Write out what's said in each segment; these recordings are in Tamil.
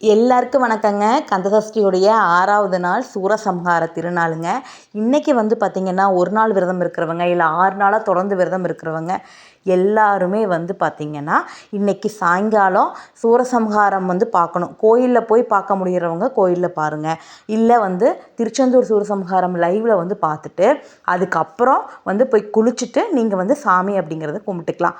எல்லாருக்கும் வணக்கங்க. கந்தசஷ்டியுடைய ஆறாவது நாள் சூரசம்ஹார திருநாளுங்க. இன்றைக்கி வந்து பார்த்திங்கன்னா ஒரு நாள் விரதம் இருக்கிறவங்க இல்லை ஆறு நாளாக தொடர்ந்து விரதம் இருக்கிறவங்க எல்லாருமே வந்து பார்த்திங்கன்னா இன்றைக்கி சாயங்காலம் சூரசம்ஹாரம் வந்து பார்க்கணும் கோயிலில் போய் பார்க்க முடிகிறவங்க கோயிலில் பாருங்கள் இல்லை வந்து திருச்செந்தூர் சூரசம்ஹாரம் லைவில் வந்து பார்த்துட்டு அதுக்கப்புறம் வந்து போய் குளிச்சுட்டு நீங்கள் வந்து சாமி அப்படிங்கிறத கும்பிட்டுக்கலாம்.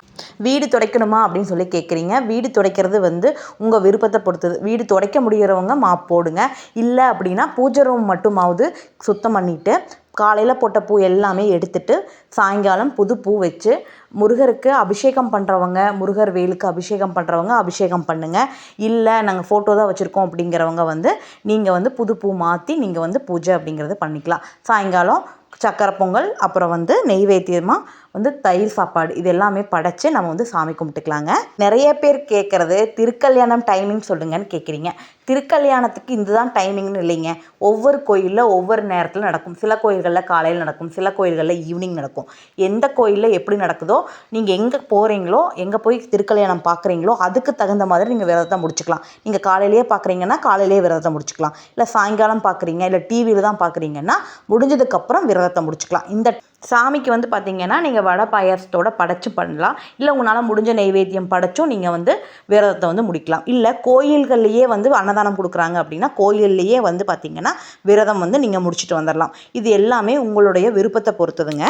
வீடு துடைக்கணுமா அப்படின்னு சொல்லி கேட்குறீங்க வீடு துடைக்கிறது வந்து உங்கள் விருப்பத்தை பொறுத்தது. வீடு துடைக்க முடிகிறவங்க மாப் போடுங்க. இல்லை அப்படின்னா பூஜை ரூம் மட்டுமாவது சுத்தம் பண்ணிவிட்டு காலையில் போட்ட பூ எல்லாமே எடுத்துட்டு சாயங்காலம் புது பூ வச்சு முருகருக்கு அபிஷேகம் பண்ணுறவங்க முருகர் வேலுக்கு அபிஷேகம் பண்ணுறவங்க அபிஷேகம் பண்ணுங்கள் இல்லை நாங்கள் ஃபோட்டோ தான் வச்சுருக்கோம் அப்படிங்கிறவங்க வந்து நீங்கள் வந்து புது பூ மாற்றி நீங்கள் வந்து பூஜை அப்படிங்கிறது பண்ணிக்கலாம். சாயங்காலம் சக்கரை பொங்கல் அப்புறம் வந்து நெய்வேத்தியமாக வந்து தயிர் சாப்பாடு இது எல்லாமே படைச்சு நம்ம வந்து சாமி கும்பிட்டுக்கலாங்க. நிறைய பேர் கேட்குறது திருக்கல்யாணம் டைமிங் சொல்லுங்கன்னு கேட்குறீங்க திருக்கல்யாணத்துக்கு இதுதான் டைமிங்னு இல்லைங்க. ஒவ்வொரு கோயிலில் ஒவ்வொரு நேரத்தில் நடக்கும். சில கோயில்களில் காலையில் நடக்கும். சில கோயில்களில் ஈவினிங் நடக்கும். எந்த கோயிலில் எப்படி நடக்குதோ நீங்கள் எங்கே போகிறீங்களோ எங்கே போய் திருக்கல்யாணம் பார்க்குறீங்களோ அதுக்கு தகுந்த மாதிரி நீங்கள் விரதத்தை முடிச்சுக்கலாம். நீங்கள் காலையிலேயே பார்க்குறீங்கன்னா காலையிலேயே விரதத்தை முடிச்சுக்கலாம். இல்லை சாயங்காலம் பார்க்குறீங்க இல்லை டிவியில் தான் பார்க்குறீங்கன்னா முடிஞ்சதுக்கப்புறம் விரதத்தை முடிச்சுக்கலாம். இந்த சாமிக்கு வந்து பார்த்திங்கன்னா நீங்கள் வடை பாயாசத்தோட படைச்சு பண்ணலாம். இல்லை உங்களால் முடிஞ்ச நைவேத்தியம் படைச்சும் நீங்கள் வந்து விரதத்தை வந்து முடிக்கலாம். இல்லை கோயில்கள்லேயே வந்து அன்னதானம் கொடுக்குறாங்க அப்படின்னா கோயில்லையே வந்து பார்த்திங்கன்னா விரதம் வந்து நீங்கள் முடிச்சுட்டு வந்துடலாம் இது எல்லாமே உங்களுடைய விருப்பத்தை பொறுத்ததுங்க.